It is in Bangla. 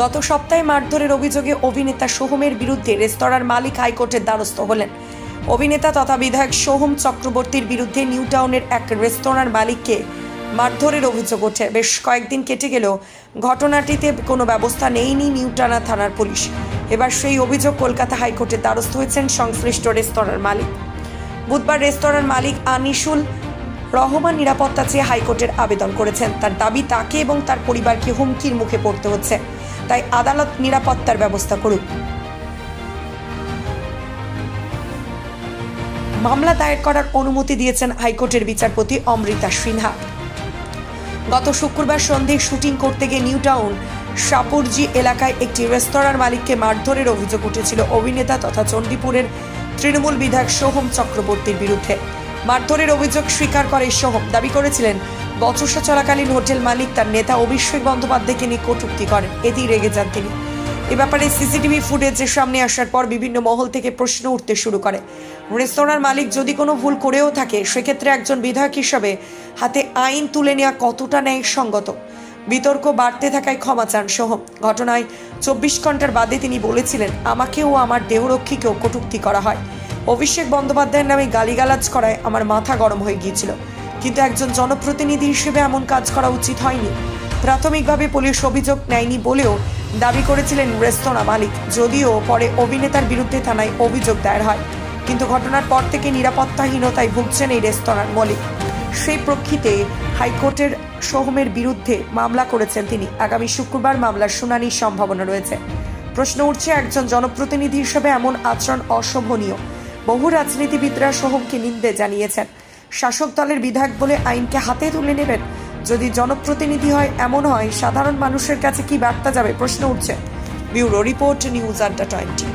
গত সপ্তাহে মারধরের অভিযোগে অভিনেতা সোহমের বিরুদ্ধে রেস্তোরাঁর মালিক হাইকোর্টের দ্বারস্থ হলেন। অভিনেতা তথা বিধায়ক সোহম চক্রবর্তীর বিরুদ্ধে নিউ টাউনের এক রেস্তোরাঁর মালিককে মারধরের অভিযোগ ওঠে। বেশ কয়েকদিন কেটে গেলেও ঘটনাটিতে কোনো ব্যবস্থা নেয়নি নিউটানা থানার পুলিশ। এবার সেই অভিযোগ কলকাতা হাইকোর্টের দ্বারস্থ হয়েছেন সংশ্লিষ্ট রেস্তোরাঁর মালিক। বুধবার রেস্তোরাঁর মালিক আনিসুল রহমান নিরাপত্তা চেয়ে হাইকোর্টের আবেদন করেছেন। তার দাবি তাকে এবং তার পরিবারকে হুমকির মুখে পড়তে হচ্ছে। তাই আদালত নিরাপত্তার ব্যবস্থা করুক মামলা দায়ের করার অনুমতি দিয়েছেন হাইকোর্টের বিচারপতি অমৃতা সিনহা। গত শুক্রবার সন্ধে শুটিং করতে গিয়ে নিউ টাউন, সাপুরজি এলাকায় একটি রেস্তোরাঁর মালিককে মারধরের অভিযোগ উঠেছিল অভিনেতা তথা চণ্ডীপুরের তৃণমূল বিধায়ক সোহম চক্রবর্তীর বিরুদ্ধে। মারধরের অভিযোগ স্বীকার করে সোহম। দাবি করেছিলেন, বচসা চলাকালীন হোটেল মালিক তার নেতা অভিষেক বন্দ্যোপাধ্যায়কে নিয়ে কটূক্তি করেন। এতেই রেগে যান তিনি। এ ব্যাপারে সিসিটিভি ফুটেজের সামনে আসার পর বিভিন্ন মহল থেকে প্রশ্ন উঠতে শুরু করে। রেস্তোরাঁর মালিক যদি কোনো ভুল করেও থাকে, সেক্ষেত্রে একজন বিধায়ক হিসাবে হাতে আইন তুলে নেওয়া কতটা ন্যায়সঙ্গত? বিতর্ক বাড়তে থাকায় ক্ষমা চান সোহম। ঘটনায় চব্বিশ ঘণ্টার বাদে তিনি বলেছিলেন, আমাকেও আমার দেহরক্ষীকেও কটূক্তি করা হয়। অভিষেক বন্দ্যোপাধ্যায়ের নামে গালিগালাজ করায় আমার মাথা গরম হয়ে গিয়েছিল। কিন্তু একজন জনপ্রতিনিধি হিসেবে এমন কাজ করা উচিত হয়নি। প্রাথমিকভাবে পুলিশ অভিযোগ নেয়নি বলেও দাবি করেছিলেন রেস্তোরাঁ মালিক, যদিও পরে অভিনেতার বিরুদ্ধে থানায় অভিযোগ দায়ের হয়। কিন্তু ঘটনার পর থেকে নিরাপত্তাহীনতায় ভুগছেন এই রেস্তোরাঁর মালিক। সেই প্রেক্ষিতে হাইকোর্টের সোহমের বিরুদ্ধে মামলা করেছেন তিনি। আগামী শুক্রবার মামলার শুনানির সম্ভাবনা রয়েছে। প্রশ্ন উঠছে, একজন জনপ্রতিনিধি হিসেবে এমন আচরণ অশোভনীয়। বহু রাজনীতিবিদরা সোহমকে নিন্দে জানিয়েছেন। শাসক দলের বিধায়ক বলে আইনকে হাতে তুলে নেবেন। যদি জনপ্রতিনিধি হয়, এমন হয়, সাধারণ মানুষের কাছে কি বার্তা যাবে? প্রশ্ন উঠছে। Bureau report, news Adda twenty.